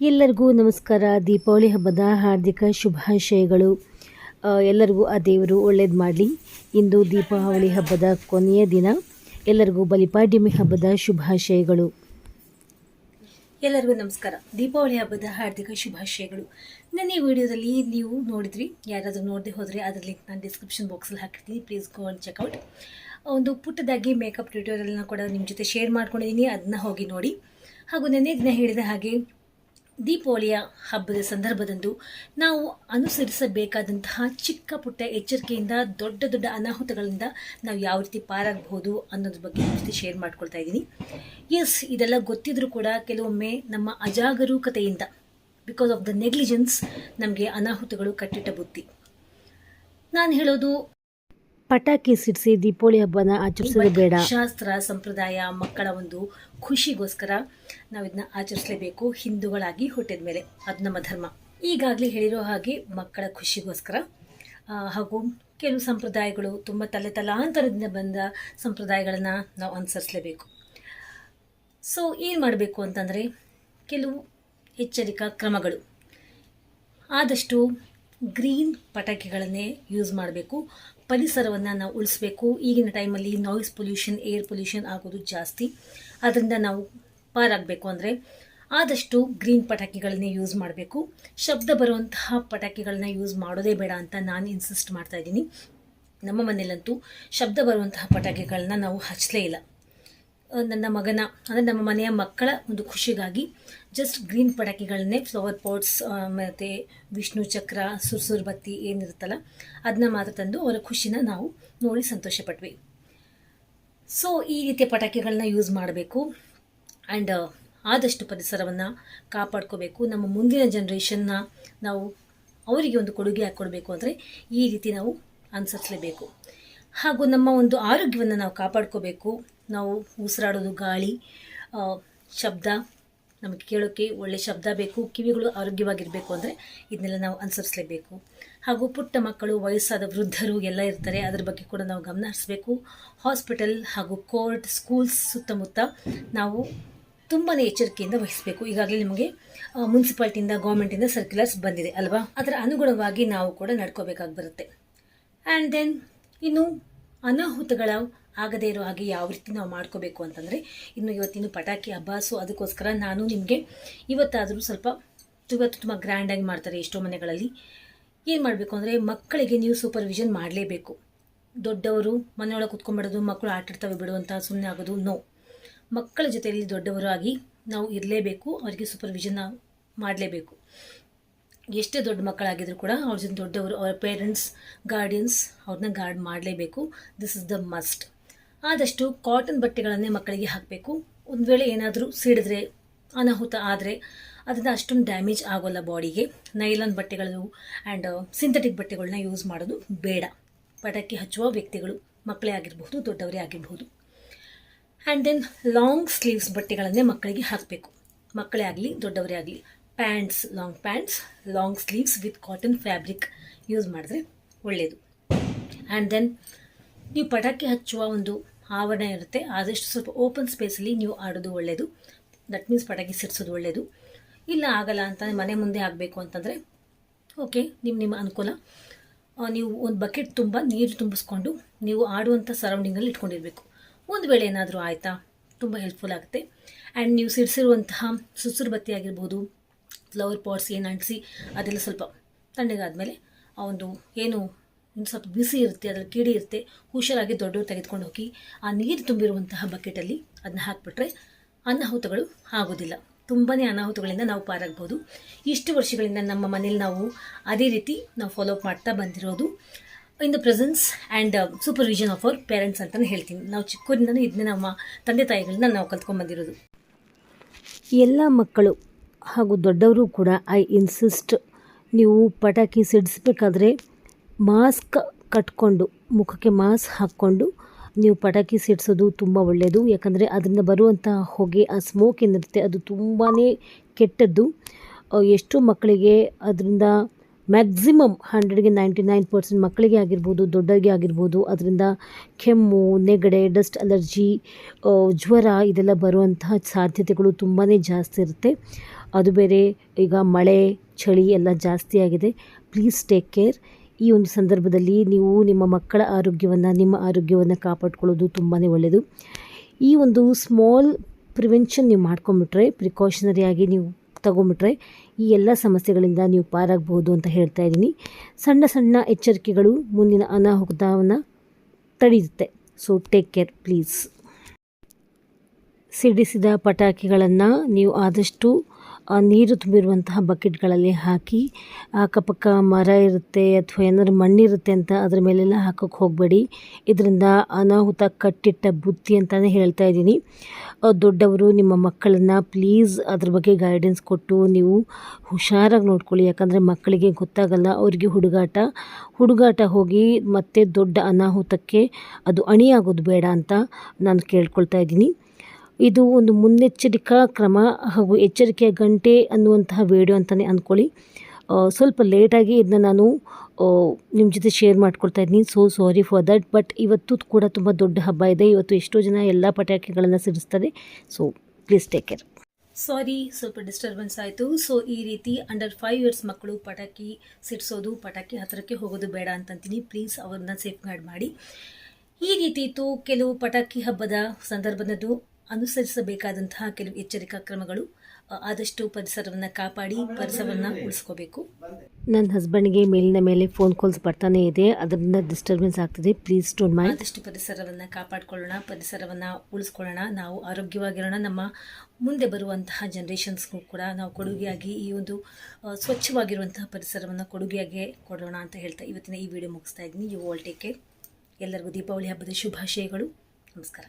ಎಲ್ಲರಿಗೂ ನಮಸ್ಕಾರ. ದೀಪಾವಳಿ ಹಬ್ಬದ ಹಾರ್ದಿಕ ಶುಭಾಶಯಗಳು. ಎಲ್ಲರಿಗೂ ಆ ದೇವರು ಒಳ್ಳೇದು ಮಾಡಲಿ. ಇಂದು ದೀಪಾವಳಿ ಹಬ್ಬದ ಕೊನೆಯ ದಿನ. ಎಲ್ಲರಿಗೂ ಬಲಿಪಾಡ್ಯಮಿ ಹಬ್ಬದ ಶುಭಾಶಯಗಳು. ಎಲ್ಲರಿಗೂ ನಮಸ್ಕಾರ. ದೀಪಾವಳಿ ಹಬ್ಬದ ಹಾರ್ದಿಕ ಶುಭಾಶಯಗಳು. ನನ್ನ ಈ ವಿಡಿಯೋದಲ್ಲಿ ನೀವು ನೋಡಿದ್ರಿ, ಯಾರಾದರೂ ನೋಡದೆ ಹೋದರೆ ಅದರ ಲಿಂಕ್ ನಾನು ಡಿಸ್ಕ್ರಿಪ್ಷನ್ ಬಾಕ್ಸಲ್ಲಿ ಹಾಕಿರ್ತೀನಿ. ಪ್ಲೀಸ್ ಗೋ ಅಂಡ್ ಚೆಕ್ಔಟ್ ಒಂದು ಪುಟ್ಟದಾಗಿ ಮೇಕಪ್ ಟ್ಯೂಟೋರಿಯಲ್ನ ಕೂಡ ನಿಮ್ಮ ಜೊತೆ ಶೇರ್ ಮಾಡ್ಕೊಂಡಿದ್ದೀನಿ ಅದನ್ನ ಹೋಗಿ ನೋಡಿ. ಹಾಗೂ ನೆನ್ನೆ ದಿನ ಹೇಳಿದ ಹಾಗೆ ದೀಪಾವಳಿಯ ಹಬ್ಬದ ಸಂದರ್ಭದಂದು ನಾವು ಅನುಸರಿಸಬೇಕಾದಂತಹ ಚಿಕ್ಕ ಪುಟ್ಟ ಎಚ್ಚರಿಕೆಯಿಂದ ದೊಡ್ಡ ದೊಡ್ಡ ಅನಾಹುತಗಳಿಂದ ನಾವು ಯಾವ ರೀತಿ ಪಾರಾಗಬಹುದು ಅನ್ನೋದ್ರ ಬಗ್ಗೆ ಜೊತೆ ಶೇರ್ ಮಾಡ್ಕೊಳ್ತಾ ಇದ್ದೀನಿ. ಎಸ್ ಇದೆಲ್ಲ ಗೊತ್ತಿದ್ರೂ ಕೂಡ ಕೆಲವೊಮ್ಮೆ ನಮ್ಮ ಅಜಾಗರೂಕತೆಯಿಂದ ಬಿಕಾಸ್ ಆಫ್ ದ ನೆಗ್ಲಿಜೆನ್ಸ್ ನಮಗೆ ಅನಾಹುತಗಳು ಕಟ್ಟಿಟ್ಟ ಬುತ್ತಿ ನಾನು ಹೇಳೋದು ಪಟಾಕಿ ಸಿಡಿಸಿ ದೀಪಾವಳಿ ಹಬ್ಬನ ಆಚರಿಸೋದು ಬೇಡ. ಶಾಸ್ತ್ರ ಸಂಪ್ರದಾಯ ಮಕ್ಕಳ ಒಂದು ಖುಷಿಗೋಸ್ಕರ ನಾವು ಇದನ್ನ ಆಚರಿಸಲೇಬೇಕು ಹಿಂದೂಗಳಾಗಿ ಹುಟ್ಟಿದ ಮೇಲೆ. ಅದು ನಮ್ಮ ಧರ್ಮ. ಈಗಾಗಲೇ ಹೇಳಿರೋ ಹಾಗೆ ಮಕ್ಕಳ ಖುಷಿಗೋಸ್ಕರ ಹಾಗೂ ಕೆಲವು ಸಂಪ್ರದಾಯಗಳು ತುಂಬ ತಲೆ ತಲಾಂತರದಿಂದ ಬಂದ ಸಂಪ್ರದಾಯಗಳನ್ನು ನಾವು ಅನುಸರಿಸಲೇಬೇಕು. ಸೊ ಏನು ಮಾಡಬೇಕು ಅಂತಂದರೆ ಕೆಲವು ಎಚ್ಚರಿಕಾ ಕ್ರಮಗಳು. ಆದಷ್ಟು ಗ್ರೀನ್ ಪಟಾಕಿಗಳನ್ನೇ ಯೂಸ್ ಮಾಡಬೇಕು. ಪರಿಸರವನ್ನು ನಾವು ಉಳಿಸ್ಬೇಕು. ಈಗಿನ ಟೈಮಲ್ಲಿ ನಾಯ್ಸ್ ಪೊಲ್ಯೂಷನ್ ಏರ್ ಪೊಲ್ಯೂಷನ್ ಆಗೋದು ಜಾಸ್ತಿ. ಅದರಿಂದ ನಾವು ಪಾರಾಗಬೇಕು ಅಂದರೆ ಆದಷ್ಟು ಗ್ರೀನ್ ಪಟಾಕಿಗಳನ್ನೇ ಯೂಸ್ ಮಾಡಬೇಕು. ಶಬ್ದ ಬರುವಂತಹ ಪಟಾಕಿಗಳನ್ನ ಯೂಸ್ ಮಾಡೋದೇ ಬೇಡ ಅಂತ ನಾನು ಇನ್ಸಿಸ್ಟ್ ಮಾಡ್ತಾ ಇದ್ದೀನಿ. ನಮ್ಮ ಮನೇಲಂತೂ ಶಬ್ದ ಬರುವಂತಹ ಪಟಾಕಿಗಳನ್ನ ನಾವು ಹಚ್ಚಲೇ ಇಲ್ಲ. ನನ್ನ ಮಗನ, ಅಂದರೆ ನಮ್ಮ ಮನೆಯ ಮಕ್ಕಳ ಒಂದು ಖುಷಿಗಾಗಿ ಜಸ್ಟ್ ಗ್ರೀನ್ ಪಟಾಕಿಗಳನ್ನೇ ಫ್ಲವರ್ ಪಾಟ್ಸ್ ಮತ್ತು ವಿಷ್ಣು ಚಕ್ರ ಸುರ್ಸುರ್ ಬತ್ತಿ ಏನಿರುತ್ತಲ್ಲ ಅದನ್ನ ಮಾತ್ರ ತಂದು ಅವರ ಖುಷಿನ ನಾವು ನೋಡಿ ಸಂತೋಷಪಟ್ವಿ. ಸೊ ಈ ರೀತಿಯ ಪಟಾಕಿಗಳನ್ನ ಯೂಸ್ ಮಾಡಬೇಕು. ಆ್ಯಂಡ್ ಆದಷ್ಟು ಪರಿಸರವನ್ನು ಕಾಪಾಡ್ಕೋಬೇಕು. ನಮ್ಮ ಮುಂದಿನ ಜನ್ರೇಷನ್ನ ನಾವು ಅವರಿಗೆ ಒಂದು ಕೊಡುಗೆ ಹಾಕ್ಕೊಡ್ಬೇಕು ಅಂದರೆ ಈ ರೀತಿ ನಾವು ಅನುಸರಿಸಲೇಬೇಕು. ಹಾಗೂ ನಮ್ಮ ಒಂದು ಆರೋಗ್ಯವನ್ನು ನಾವು ಕಾಪಾಡ್ಕೋಬೇಕು. ನಾವು ಉಸಿರಾಡೋದು ಗಾಳಿ ಶಬ್ದ, ನಮಗೆ ಕೇಳೋಕ್ಕೆ ಒಳ್ಳೆ ಶಬ್ದ ಬೇಕು, ಕಿವಿಗಳು ಆರೋಗ್ಯವಾಗಿರಬೇಕು ಅಂದರೆ ಇದನ್ನೆಲ್ಲ ನಾವು ಅನುಸರಿಸಲೇಬೇಕು. ಹಾಗೂ ಪುಟ್ಟ ಮಕ್ಕಳು, ವಯಸ್ಸಾದ ವೃದ್ಧರು ಎಲ್ಲ ಇರ್ತಾರೆ, ಅದರ ಬಗ್ಗೆ ಕೂಡ ನಾವು ಗಮನ ಹರಿಸಬೇಕು ಹಾಸ್ಪಿಟಲ್ ಹಾಗೂ ಕೋರ್ಟ್, ಸ್ಕೂಲ್ಸ್ ಸುತ್ತಮುತ್ತ ನಾವು ತುಂಬಾ ಎಚ್ಚರಿಕೆಯಿಂದ ವಹಿಸಬೇಕು. ಈಗಾಗಲೇ ನಿಮಗೆ ಮುನ್ಸಿಪಾಲ್ಟಿಯಿಂದ, ಗೌರ್ಮೆಂಟಿಂದ ಸರ್ಕ್ಯುಲರ್ಸ್ ಬಂದಿದೆ ಅಲ್ವಾ? ಅದರ ಅನುಗುಣವಾಗಿ ನಾವು ಕೂಡ ನಡ್ಕೋಬೇಕಾಗಿ ಬರುತ್ತೆ. ಆ್ಯಂಡ್ ದೆನ್ ಇನ್ನು ಅನಾಹುತಗಳ ಆಗದೇ ಇರೋ ಹಾಗೆ ಯಾವ ರೀತಿ ನಾವು ಮಾಡ್ಕೋಬೇಕು ಅಂತಂದರೆ, ಇನ್ನು ಇವತ್ತಿನ ಪಟಾಕಿ ಹಬ್ಬ ಅದಕ್ಕೋಸ್ಕರ ನಾನು ನಿಮಗೆ ಇವತ್ತಾದರೂ ಸ್ವಲ್ಪ ಇವತ್ತು ತುಂಬ ಗ್ರ್ಯಾಂಡಾಗಿ ಮಾಡ್ತಾರೆ ಎಷ್ಟೋ ಮನೆಗಳಲ್ಲಿ. ಏನು ಮಾಡಬೇಕು ಅಂದರೆ ಮಕ್ಕಳಿಗೆ ನೀವು ಸೂಪರ್ವಿಷನ್ ಮಾಡಲೇಬೇಕು. ದೊಡ್ಡವರು ಮನೆಯೊಳಗೆ ಕುತ್ಕೊಂಡ್ಬಿಡೋದು ಮಕ್ಕಳು ಆಟಾಡ್ತವೆ ಬಿಡುವಂಥ ಸುಮ್ಮನೆ ಆಗೋದು ನೋ ಮಕ್ಕಳ ಜೊತೆಯಲ್ಲಿ ದೊಡ್ಡವರು ಆಗಿ ನಾವು ಇರಲೇಬೇಕು, ಅವರಿಗೆ ಸೂಪರ್ವಿಷನ್ ನಾವು ಮಾಡಲೇಬೇಕು. ಎಷ್ಟೇ ದೊಡ್ಡ ಮಕ್ಕಳಾಗಿದ್ರು ಕೂಡ ಅವ್ರ ಜೊತೆ ದೊಡ್ಡವರು, ಅವ್ರ ಪೇರೆಂಟ್ಸ್ ಗಾರ್ಡಿಯನ್ಸ್ ಅವ್ರನ್ನ ಗಾರ್ಡ್ ಮಾಡಲೇಬೇಕು. ದಿಸ್ ಇಸ್ ದ ಮಸ್ಟ್ ಆದಷ್ಟು ಕಾಟನ್ ಬಟ್ಟೆಗಳನ್ನೇ ಮಕ್ಕಳಿಗೆ ಹಾಕಬೇಕು. ಒಂದು ವೇಳೆ ಏನಾದರೂ ಸಿಡಿದ್ರೆ, ಅನಾಹುತ ಆದರೆ ಅದರಿಂದ ಅಷ್ಟೊಂದು ಡ್ಯಾಮೇಜ್ ಆಗೋಲ್ಲ ಬಾಡಿಗೆ ನೈಲಾನ್ ಬಟ್ಟೆಗಳು ಆ್ಯಂಡ್ ಸಿಂಥೆಟಿಕ್ ಬಟ್ಟೆಗಳನ್ನ ಯೂಸ್ ಮಾಡೋದು ಬೇಡ. ಪಟಾಕಿ ಹಚ್ಚುವ ವ್ಯಕ್ತಿಗಳು ಮಕ್ಕಳೇ ಆಗಿರಬಹುದು, ದೊಡ್ಡವರೇ ಆಗಿರಬಹುದು. ಆ್ಯಂಡ್ ದೆನ್ ಲಾಂಗ್ ಸ್ಲೀವ್ಸ್ ಬಟ್ಟೆಗಳನ್ನೇ ಮಕ್ಕಳಿಗೆ ಹಾಕಬೇಕು. ಮಕ್ಕಳೇ ಆಗಲಿ, ದೊಡ್ಡವರೇ ಆಗಲಿ. Pants long pants long sleeves with cotton fabric use ಮಾಡಿದ್ರೆ ಒಳ್ಳೆಯದು ಆ್ಯಂಡ್ ದೆನ್ ನೀವು ಪಟಾಕಿ ಹಚ್ಚುವ ಒಂದು ಆವರಣ ಇರುತ್ತೆ. ಆದಷ್ಟು ಸ್ವಲ್ಪ ಓಪನ್ ಸ್ಪೇಸಲ್ಲಿ ನೀವು ಆಡೋದು ಒಳ್ಳೆಯದು ದಟ್ ಮೀನ್ಸ್ ಪಟಾಕಿ ಸಿಡಿಸೋದು ಒಳ್ಳೆಯದು ಇಲ್ಲ ಆಗಲ್ಲ ಅಂತ ಮನೆ ಮುಂದೆ ಆಗಬೇಕು ಅಂತಂದರೆ ಓಕೆ ನಿಮ್ಮ ನಿಮ್ಮ ಅನುಕೂಲ. ನೀವು ಒಂದು ಬಕೆಟ್ ತುಂಬ, ನೀರು ತುಂಬಿಸ್ಕೊಂಡು ನೀವು ಆಡುವಂಥ ಸರೌಂಡಿಂಗಲ್ಲಿ ಇಟ್ಕೊಂಡಿರಬೇಕು. ಒಂದು ವೇಳೆ ಏನಾದರೂ ಆಯಿತಾ, ತುಂಬ ಹೆಲ್ಪ್ಫುಲ್ ಆಗುತ್ತೆ. ಆ್ಯಂಡ್ ನೀವು ಸಿಡಿಸಿರುವಂತಹ ಸುಸುರು ಬತ್ತಿ ಆಗಿರ್ಬೋದು ಫ್ಲವರ್ ಪಾಟ್ಸ್ ಏನು ಅಂಟಿಸಿ ಅದೆಲ್ಲ ಸ್ವಲ್ಪ ತಣ್ಣಗಾದಮೇಲೆ ಆ ಒಂದು ಏನು ಇನ್ನು ಸ್ವಲ್ಪ ಬಿಸಿ ಇರುತ್ತೆ, ಅದರಲ್ಲಿ ಕಿಡಿ ಇರುತ್ತೆ, ಹುಷಾರಾಗಿ ದೊಡ್ಡವ್ರು ತೆಗೆದುಕೊಂಡು ಹೋಗಿ ಆ ನೀರು ತುಂಬಿರುವಂತಹ ಬಕೆಟಲ್ಲಿ ಅದನ್ನ ಹಾಕಿಬಿಟ್ರೆ ಅನಾಹುತಗಳು ಆಗೋದಿಲ್ಲ. ತುಂಬಾ ಅನಾಹುತಗಳಿಂದ ನಾವು ಪಾರಾಗ್ಬೋದು. ಇಷ್ಟು ವರ್ಷಗಳಿಂದ ನಮ್ಮ ಮನೇಲಿ ನಾವು ಅದೇ ರೀತಿ ನಾವು ಫಾಲೋ ಅಪ್ ಮಾಡ್ತಾ ಬಂದಿರೋದು in the presence and supervision of our parents ಅಂತಲೇ ಹೇಳ್ತೀನಿ. ನಾವು ಚಿಕ್ಕವರಿಂದನೂ ಇದನ್ನ ನಮ್ಮ ತಂದೆ ತಾಯಿಗಳನ್ನ ನಾವು ಕಲ್ತ್ಕೊಂಡ್ಬಂದಿರೋದು ಎಲ್ಲ ಮಕ್ಕಳು ಹಾಗೂ ದೊಡ್ಡವರು ಕೂಡ ಐ ಇನ್ಸಿಸ್ಟ್ ನೀವು ಪಟಾಕಿ ಸಿಡಿಸ್ಬೇಕಾದ್ರೆ ಮಾಸ್ಕ್ ಕಟ್ಕೊಂಡು, ಮುಖಕ್ಕೆ ಮಾಸ್ಕ್ ಹಾಕ್ಕೊಂಡು ನೀವು ಪಟಾಕಿ ಸಿಡಿಸೋದು ತುಂಬ ಒಳ್ಳೆಯದು ಯಾಕಂದರೆ ಅದರಿಂದ ಬರುವಂಥ ಹೊಗೆ, ಆ ಸ್ಮೋಕ್ ಏನಿರುತ್ತೆ ಅದು ತುಂಬಾ ಕೆಟ್ಟದ್ದು. ಎಷ್ಟು ಮಕ್ಕಳಿಗೆ ಅದರಿಂದ ಮ್ಯಾಕ್ಸಿಮಮ್ ಹಂಡ್ರೆಡ್ಗೆ ನೈಂಟಿ ನೈನ್ ಪರ್ಸೆಂಟ್ ಮಕ್ಕಳಿಗೆ ಆಗಿರ್ಬೋದು ದೊಡ್ಡರಿಗೆ ಆಗಿರ್ಬೋದು, ಅದರಿಂದ ಕೆಮ್ಮು, ನೆಗಡೆ ಡಸ್ಟ್ ಅಲರ್ಜಿ ಜ್ವರ, ಇದೆಲ್ಲ ಬರುವಂತಹ ಸಾಧ್ಯತೆಗಳು ತುಂಬಾ ಜಾಸ್ತಿ ಇರುತ್ತೆ. ಅದು ಬೇರೆ ಈಗ ಮಳೆ, ಚಳಿ ಎಲ್ಲ ಜಾಸ್ತಿ ಆಗಿದೆ. ಪ್ಲೀಸ್ ಟೇಕ್ ಕೇರ್ ಈ ಒಂದು ಸಂದರ್ಭದಲ್ಲಿ ನೀವು ನಿಮ್ಮ ಮಕ್ಕಳ ಆರೋಗ್ಯವನ್ನು, ನಿಮ್ಮ ಆರೋಗ್ಯವನ್ನು ಕಾಪಾಡ್ಕೊಳ್ಳೋದು ತುಂಬಾ ಒಳ್ಳೆಯದು ಈ ಒಂದು ಸ್ಮಾಲ್ ಪ್ರಿವೆನ್ಷನ್ ನೀವು ಮಾಡ್ಕೊಂಬಿಟ್ರೆ ಪ್ರಿಕಾಷನರಿಯಾಗಿ ನೀವು ತಗೊಂಬಿಟ್ರೆ, ಈ ಎಲ್ಲ ಸಮಸ್ಯೆಗಳಿಂದ ನೀವು ಪಾರಾಗಬಹುದು ಅಂತ ಹೇಳ್ತಾ ಇದ್ದೀನಿ. ಸಣ್ಣ ಸಣ್ಣ ಎಚ್ಚರಿಕೆಗಳು ಮುಂದಿನ ಅನಾಹುತವನ್ನು ತಡೆಯುತ್ತೆ. ಸೊ ಟೇಕ್ ಕೇರ್ ಪ್ಲೀಸ್ ಸಿಡಿಸಿದ ಪಟಾಕಿಗಳನ್ನು ನೀವು ಆದಷ್ಟು ನೀರು ತುಂಬಿರುವಂತಹ ಬಕೆಟ್ಗಳಲ್ಲಿ ಹಾಕಿ ಅಕ್ಕಪಕ್ಕ ಮರ ಇರುತ್ತೆ ಅಥವಾ ಏನಾದ್ರು ಮಣ್ಣಿರುತ್ತೆ ಅಂತ ಅದ್ರ ಮೇಲೆಲ್ಲ ಹಾಕೋಕ್ಕೆ ಹೋಗಬೇಡಿ. ಇದರಿಂದ ಅನಾಹುತ ಕಟ್ಟಿಟ್ಟ ಬುತ್ತಿ ಅಂತಲೇ ಹೇಳ್ತಾ ಇದ್ದೀನಿ. ದೊಡ್ಡವರು ನಿಮ್ಮ ಮಕ್ಕಳನ್ನು ಪ್ಲೀಸ್ ಅದ್ರ ಬಗ್ಗೆ ಗೈಡೆನ್ಸ್ ಕೊಟ್ಟು ನೀವು ಹುಷಾರಾಗಿ ನೋಡ್ಕೊಳ್ಳಿ. ಯಾಕಂದರೆ ಮಕ್ಕಳಿಗೆ ಗೊತ್ತಾಗಲ್ಲ, ಅವರಿಗೆ ಹುಡುಗಾಟ. ಹುಡುಗಾಟ ಹೋಗಿ ಮತ್ತೆ ದೊಡ್ಡ ಅನಾಹುತಕ್ಕೆ ಅದು ಅಣಿಯಾಗೋದು ಬೇಡ ಅಂತ ನಾನು ಕೇಳ್ಕೊಳ್ತಾ ಇದ್ದೀನಿ. ಇದು ಒಂದು ಮುನ್ನೆಚ್ಚರಿಕಾ ಕ್ರಮ ಹಾಗೂ ಎಚ್ಚರಿಕೆಯ ಗಂಟೆ ಅನ್ನುವಂತಹ ವಿಡಿಯೋ ಅಂತಲೇ ಅಂದ್ಕೊಳ್ಳಿ ಸ್ವಲ್ಪ ಲೇಟಾಗಿ ಇದನ್ನ ನಾನು ನಿಮ್ಮ ಜೊತೆ ಶೇರ್ ಮಾಡ್ಕೊಳ್ತಾ ಇದ್ದೀನಿ. So sorry for that but ಇವತ್ತು ಕೂಡ ತುಂಬ ದೊಡ್ಡ ಹಬ್ಬ ಇದೆ. ಇವತ್ತು ಎಷ್ಟೋ ಜನ ಎಲ್ಲ ಪಟಾಕಿಗಳನ್ನು ಸಿಡಿಸ್ತಾರೆ. So please take care sorry ಸ್ವಲ್ಪ ಡಿಸ್ಟರ್ಬೆನ್ಸ್ ಆಯಿತು. ಸೊ ಈ ರೀತಿ ಅಂಡರ್ ಫೈವ್ ಇಯರ್ಸ್ ಮಕ್ಕಳು ಪಟಾಕಿ ಸಿಡಿಸೋದು, ಪಟಾಕಿ ಹತ್ತಿರಕ್ಕೆ ಹೋಗೋದು ಬೇಡ ಅಂತಂತೀನಿ. ಪ್ಲೀಸ್ ಅವ್ರನ್ನ ಸೇಫ್ ಗಾರ್ಡ್ ಮಾಡಿ. ಈ ರೀತಿ ಇತ್ತು. ಕೆಲವು ಪಟಾಕಿ ಹಬ್ಬದ ಸಂದರ್ಭದದ್ದು ಅನುಸರಿಸಬೇಕಾದಂತಹ ಕೆಲವು ಎಚ್ಚರಿಕಾ ಕ್ರಮಗಳು ಆದಷ್ಟು ಪರಿಸರವನ್ನು ಕಾಪಾಡಿ ಪರಿಸರವನ್ನು ಉಳಿಸ್ಕೋಬೇಕು. ನನ್ನ ಹಸ್ಬೆಂಡ್ಗೆ ಮೇಲಿನ ಮೇಲೆ ಫೋನ್ ಕಾಲ್ಸ್ ಬರ್ತಾನೆ ಇದೆ. ಅದರಿಂದ ಡಿಸ್ಟರ್ಬೆನ್ಸ್ ಆಗ್ತಿದೆ. ಪ್ಲೀಸ್ ಡೋಂಟ್ ಮೈ ಆದಷ್ಟು ಪರಿಸರವನ್ನು ಕಾಪಾಡಿಕೊಳ್ಳೋಣ ಪರಿಸರವನ್ನು ಉಳಿಸ್ಕೊಳ್ಳೋಣ. ನಾವು ಆರೋಗ್ಯವಾಗಿರೋಣ. ನಮ್ಮ ಮುಂದೆ ಬರುವಂತಹ ಜನ್ರೇಷನ್ಸ್ಗೂ ಕೂಡ ನಾವು ಕೊಡುಗೆಯಾಗಿ ಈ ಒಂದು ಸ್ವಚ್ಛವಾಗಿರುವಂತಹ ಪರಿಸರವನ್ನು ಕೊಡುಗೆಯಾಗಿ ಕೊಡೋಣ ಅಂತ ಹೇಳ್ತಾ ಇವತ್ತಿನ ಈ ವಿಡಿಯೋ ಮುಗಿಸ್ತಾ ಇದ್ದೀನಿ. ಯು ಆಲ್ ಟೇಕ್ ಕೇರ್ ಎಲ್ಲರಿಗೂ ದೀಪಾವಳಿ ಹಬ್ಬದ ಶುಭಾಶಯಗಳು. ನಮಸ್ಕಾರ.